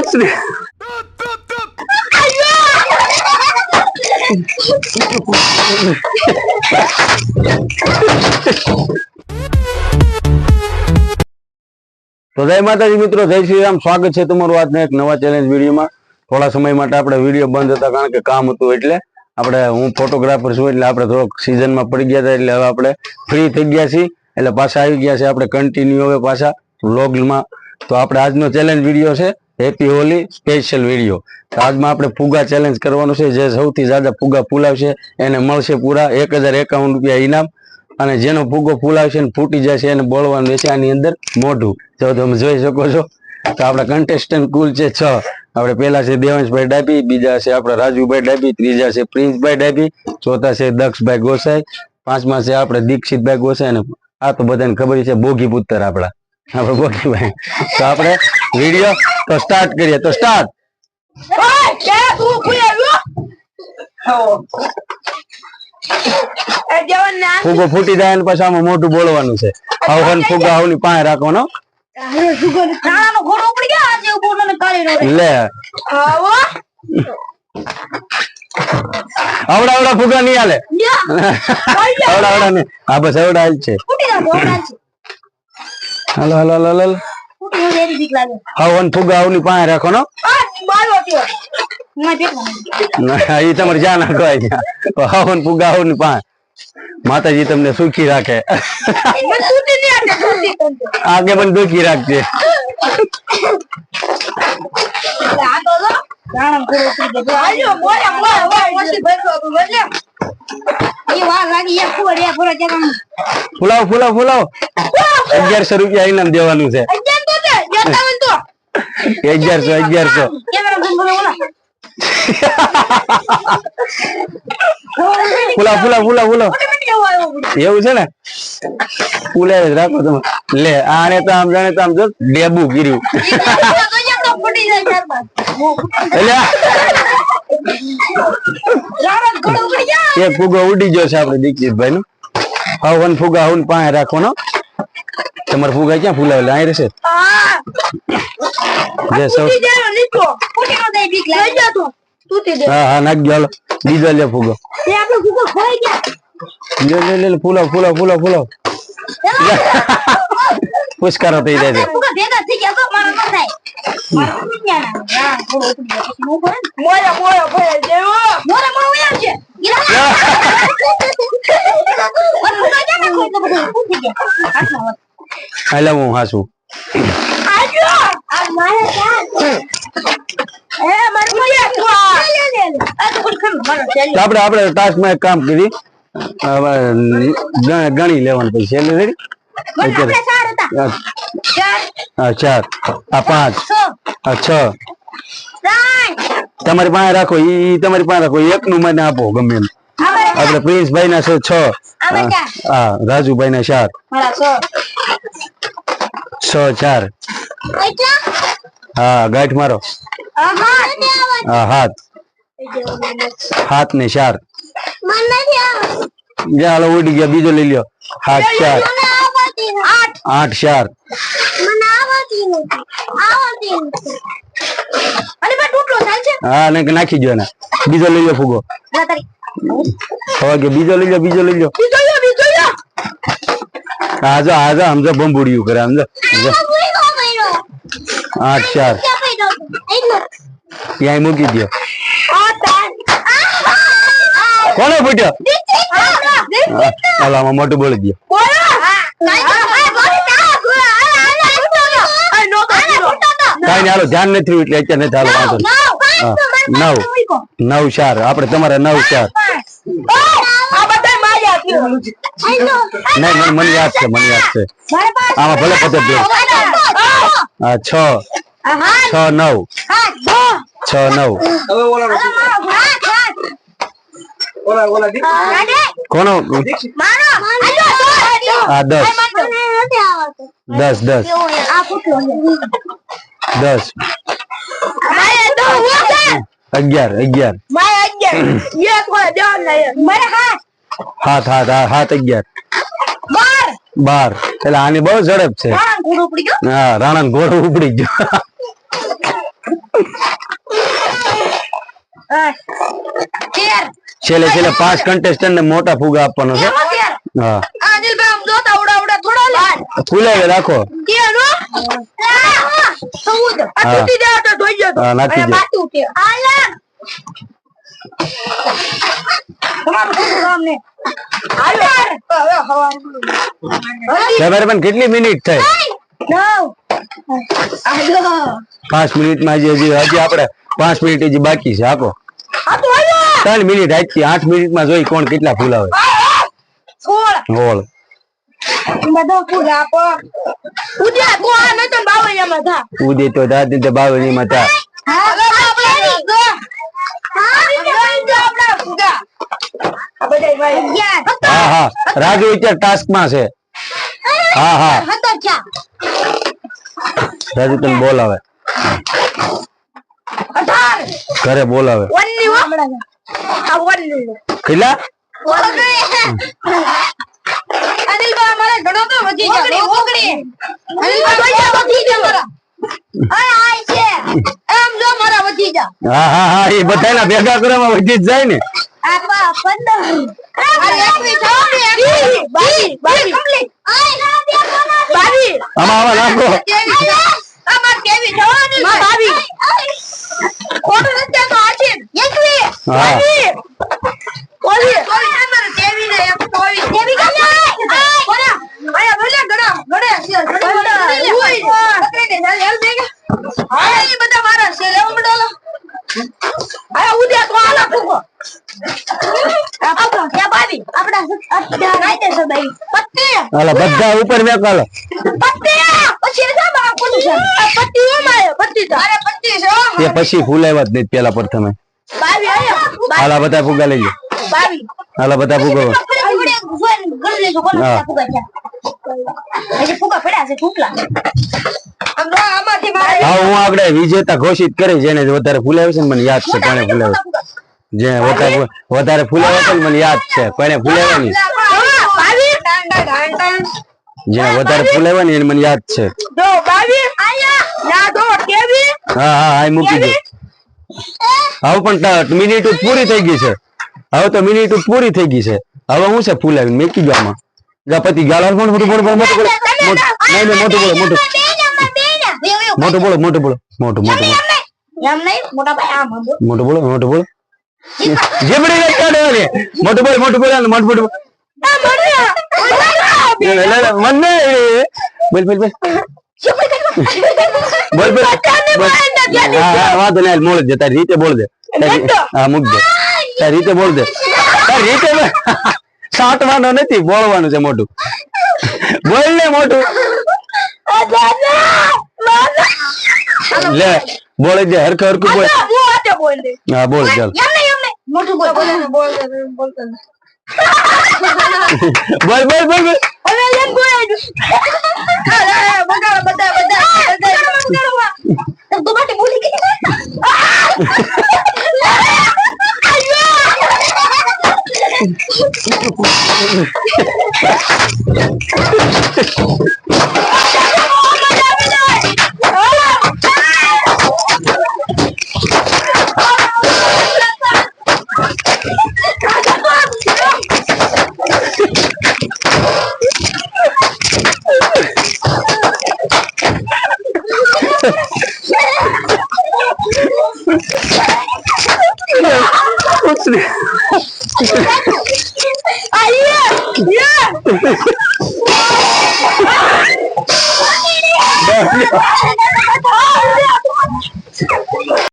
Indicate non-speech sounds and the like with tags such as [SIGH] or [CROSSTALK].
ઉછરી તો જય માતાજી મિત્રો, જય શ્રી રામ સ્વાગત છે તમારું આજના એક નવા ચેલેન્જ વિડીયોમાં. થોડા સમય માટે આપણે વીડિયો બંધ હતા, કારણ કે કામ હતું એટલે આપણે, હું ફોટોગ્રાફર છું એટલે આપણે થોડોક સિઝનમાં પડી ગયા હતા, એટલે હવે આપણે ફ્રી થઈ ગયા છીએ. એટલે પાછા આવી ગયા છે આપણે કન્ટિન્યુ હવે પાછા વ્લોગમાં તો આપણે આજનો ચેલેન્જ વીડિયો છે હેપી હોલી સ્પેશિયલ વીડિયો તો આજમાં આપણે ફુગા ચેલેન્જ કરવાનું છે. જે સૌથી જ્યાદા ફુગા ફૂલાવશે, એને મળશે પૂરા એક રૂપિયા ઇનામ. અને જેનો ફુગો ફૂલાવશે ને ફૂટી જશે એને બોળવાનું રહેશે આની અંદર મોઢું. જો તમે જોઈ શકો છો, તો આપણા કન્ટેસ્ટન્ટ કુલ છે છ. આપણે પહેલા છે દેવાંશભાઈ ડાબી બીજા છે આપણા રાજુભાઈ ડાબી ત્રીજા છે પ્રિન્સભાઈ ડાબી ચોથા છે દક્ષભાઈ ગોસાઈ, પાંચમા છે આપણે દીક્ષિતભાઈ ગોસાઈ અને આ તો બધાને ખબર છે બોગી પુત્તર આપણા. આપણે તો આપણે વીડિયો તો સ્ટાર્ટ કરીએ. તો સ્ટાર્ટ ફૂગો ફૂટી જાય ને પછી આમાં મોટું બોલવાનું છે. હવન ફૂગા આવું પાસે રાખવાનો. લે. આવડા આવડા ફુગા નહીં હાલે. [LAUGHS] આવડા આવડા. નહીં. હા બસ આવડા હાલ છે. હાલો હાલો હાલો હાલો. હવન ફુગા હવની પાસે રાખો નો ઈ તમારે જ્યાં નાખવા હવન ફુગા હવની પાસે. માતાજી તમને સુખી રાખે. [LAUGHS] આગે પણ દુખી રાખજે. ફુલાવ ફુલાવ ફુલાવ. અગિયારસો રૂપિયા ઇનામ દેવાનું છે. અગિયારસો અગિયારસો ફુલાવ ફુલા ફુલા ફુલાવ એવું છે ને? ફૂલે રાખો તમે. લે આને તો આમ જાણે તો આમ જો ડેબુ કર્યું એટલે એક ફુગો ઉડી ગયો છે આપડે દીક્ષિતભાઈ નું હવન ફુગા હવન પાસે રાખવાનો. તમારે ફુગા ક્યાં ફુલાવેલા? અહીં રહેશે. જે સૌ હા હા નાખજો હાલો. બીજો લે ફુગો. લે લે લે લે, ફુલાવ ફુલાવ ફુલાવ ફુલાવ. [LAUGHS] [LAUGHS] પુષ્કારો થઈ જાય છે હાલે હું હાસું. તો આપણે આપણે ટાસ્કમાં એક કામ કરી. હવે ગણ- ગણી લેવાનું પછી છેલ્લે રેડી હા ચાર આ પાંચ આ છ તમારી પાસે રાખો ઈ તમારી પાસે રાખો. એક નું મને આપો ગમે એમ. આપણે પ્રિન્સભાઈ ના છે. છ હા રાજુભાઈ ના ચાર છ. ચાર. હા ગાંઠ મારો. હા હાથ. હાથ ને ચાર. જા હાલો ઉડી ગયા. બીજો લઈ લ્યો. હાથ ચાર. આઠ. ચાર. હા ને નાખી દો ને બીજો લઈ લો ફૂગો. હવે કે બીજો લઈ લો બીજો લઈ લો હાજો હાજો જો સમજો બંબુડિયું કરે સમજો. આઠ ચાર. ત્યાં મૂકી દો કોને ફૂટ્યો મોટું બોલી દો કાંઈ નહીં હાલો ધ્યાન નથી એટલે અત્યારે નથી હાલો વાંધો નહીં. હા, નવ. નવ ચાર આપણે તમારે નવ ચાર. નહીં મને મને યાદ છે મને યાદ છે. આમાં ભલે પતે દો હા છ. છ નવ. છ. નવ. હવે ઓલા ઓલા ઓલા દીક- કોનો? હા દસ. દસ દસ. દસ. અગિયાર અગિયાર. હાથ. હાથ હા હાથ અગિયાર. બાર. એટલે આની બહુ ઝડપ છે. હા રાણા ઘોડો ઉપડી ગયો. છેલ્લે છેલ્લે પાંચ કન્ટેસ્ટન્ટ ને મોટા ફુગા આપવાનો છે. હા. ફૂલાવે રાખો. આ તો ધોઈ જતો તો. અને દે. બાટું આલા તમારું કેટલી મિનિટ થઈ? પાંચ મિનિટમાં હજી હજી હજી આપડે પાંચ મિનિટ હજી બાકી છે. આપો ત્રણ મિનિટ આજથી આઠ મિનિટમાં જોઈ કોણ કેટલા ફૂલાવે સોળ. બધા પૂરા આપો. ઉદ્યા કો આ નતો બાવળિયામાં થા. ઉદય તો દાદી તે તા હવે આપણે જો હા હા હા. રાજુ ટાસ્કમાં છે. હા હા. હતો ચા રાજુ તને બોલાવે. અઢાર. ઘરે બોલાવે. વનની આ કેટલા અનિલભાઈ અમારે ઘણો તો વધી ગયો. ઓગણી અનિલભાઈ વધી ગયો મારા અરે આય છે. એમ જો મારા વધી જા હા હા હા એ બધાના ભેગા કરવામાં વધી જ જાય ને. આપા પંદર. અરે એકવી થાવ ને એકવી બાવી બાવી કમ્પ્લીટ. બાવી આમાં આમાં નાખો. અમાર કેવી જવાની માં ખોટું નથી તો આછી એકવી. હા. બાવી ઓલી ઓલી નંબર કેવી ને એક ચોવીસ કેવી કમ કોના આયા બોલે ગણા ગણે છે ગણે ઓય પકડી ને હેલ દેગે હા એ બધા મારા છે લેવો મડોલો આયા ઉદ્યા તો આલા ફૂકો આપો ત્યાં બાવી આપડા અઠ્ઠા રાઈતે છે ભાઈ પત્તી હાલો બધા ઉપર મેકાલો પત્તી પછી જા બા કોનું છે આ પત્તી ઓ માય પત્તી તો બધા ઉપર. તે પછી ફૂલાવ્યા જ નહીં પેલા પ્રથમે તમે હાલા બધા ફુગા લઈ લો હાલા બધા ફુગા હા. આપણે વિજેતા ઘોષિત કરી જેને વધારે ફૂલાવે છે ને મને યાદ છે કોને ફૂલાવે જે વધારે વધારે ફૂલાવે છે ને મને યાદ છે કોને ફૂલાવે જેને વધારે ફૂલાવે ને એને મને યાદ છે. હા હા હા મૂકી દો. હવે પણ મિનિટ પૂરી થઈ ગઈ છે. હવે તો મિનિટ પૂરી થઈ ગઈ છે. હવે હું છે ફૂલાવીને મેકી ગામાં ગપતિ ગાળો મોટું મોટું મોટું મોટું બોલો. મોટું નહીં નહીં મોટું બોલો મોટું. મોટું બોલો મોટું બોલો મોટું મોટું બોલો. મોટું બોલો મોટું બોલો. જીબડી મોટું બોલ મોટું બોલ મોટું બોલ. મને બોલ બોલ બોલ. બોલ બોલ બોલ. વાંધો નહીં મોડ દે તારી રીતે બોલ દે. હા મૂક દે. તારી રીતે બોલ દે. તારી રીતે સાંટવાનો નથી બોલવાનું છે મોટું બોલ ને મોટું લે બોલે જે હરખું હરખું બોલ. હા બોલ ચાલ. મોટું બોલ બોલ બોલ. બોલ બોલ બોલ બોલ હવે લેન બોલ અરે બધા બધા બધા Yeah. [LAUGHS]